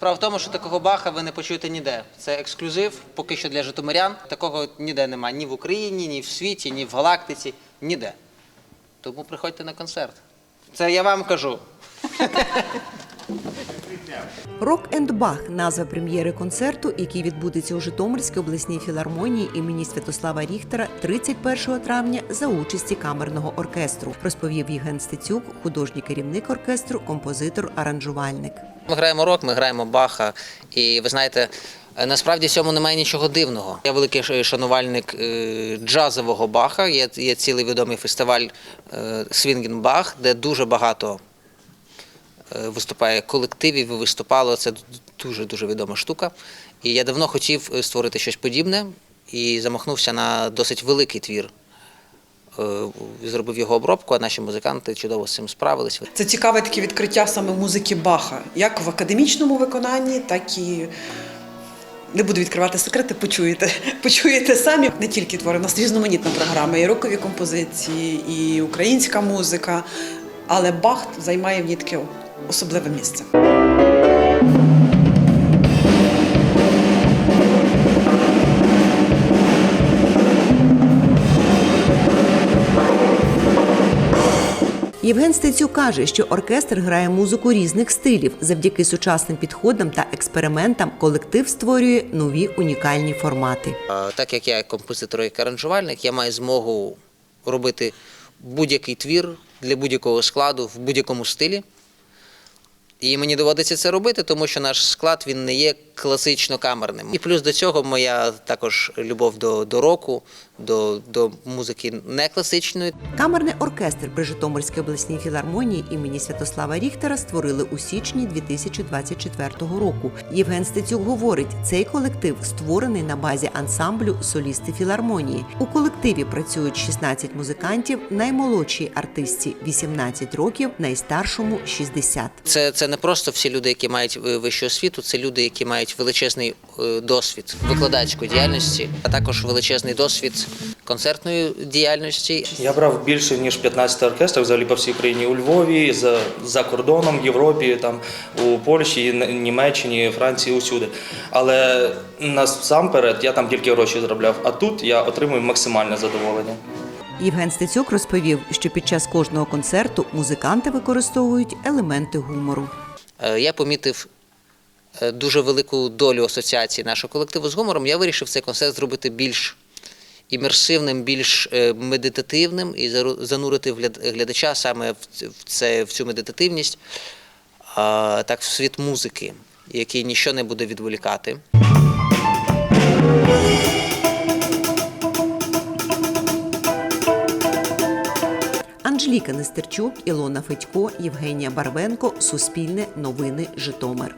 тому, що такого баха ви не почуєте ніде. Це ексклюзив, поки що для житомирян. Такого ніде немає ні в Україні, ні в світі, ні в галактиці, ніде. Тому приходьте на концерт. Це я вам кажу. Рок енд Бах назва прем'єри концерту, який відбудеться у Житомирській обласній філармонії імені Святослава Ріхтера 31 травня за участі камерного оркестру, розповів Євген Стецюк, художній керівник оркестру, композитор, аранжувальник. Ми граємо рок, ми граємо баха. І ви знаєте, насправді в цьому немає нічого дивного. Я великий шанувальник е, джазового баха. Є, є цілий відомий фестиваль Свінген Бах, де дуже багато виступає колективів виступало. Це дуже дуже відома штука. І я давно хотів е, створити щось подібне і замахнувся на досить великий твір. Е, Зробив його обробку, а наші музиканти чудово з цим справились. Це цікаве таке відкриття саме музики Баха, як в академічному виконанні, так і не буду відкривати секрети, почуєте. Почуєте самі не тільки твори, у нас різноманітна програма, і рокові композиції, і українська музика. Але Бах займає в ній таке особливе місце. Євген Стецюк каже, що оркестр грає музику різних стилів. Завдяки сучасним підходам та експериментам колектив створює нові унікальні формати. Так як я композитор і аранжувальник, я маю змогу робити будь-який твір для будь-якого складу в будь-якому стилі. І мені доводиться це робити, тому що наш склад він не є класично камерним. І плюс до цього моя також любов до, до року, до, до музики не класичної. Камерний оркестр при Житомирській обласній філармонії імені Святослава Ріхтера створили у січні 2024 року. Євген Стецюк говорить, цей колектив створений на базі ансамблю Солісти філармонії. У колективі працюють 16 музикантів, наймолодшій артистці 18 років, найстаршому 60. Це, це не просто всі люди, які мають вищу освіту, це люди, які мають величезний е, досвід викладацької діяльності, а також величезний досвід концертної діяльності. Я брав більше ніж 15 оркестрів взагалі по всій країні у Львові, за, за кордоном, в Європі, там у Польщі, Німеччині, Франції, усюди. Але насамперед я там тільки гроші заробляв, а тут я отримую максимальне задоволення. Євген Стецюк розповів, що під час кожного концерту музиканти використовують елементи гумору. Е, Я помітив дуже велику долю асоціації нашого колективу з гумором. Я вирішив цей концерт зробити більш імерсивним, більш е, медитативним і занурити глядача саме в це, в цю медитативність, так в світ музики, який нічого не буде відволікати. Анжеліка Нестерчук, Ілона Федько, Євгенія Барвенко, Суспільне новини Житомир.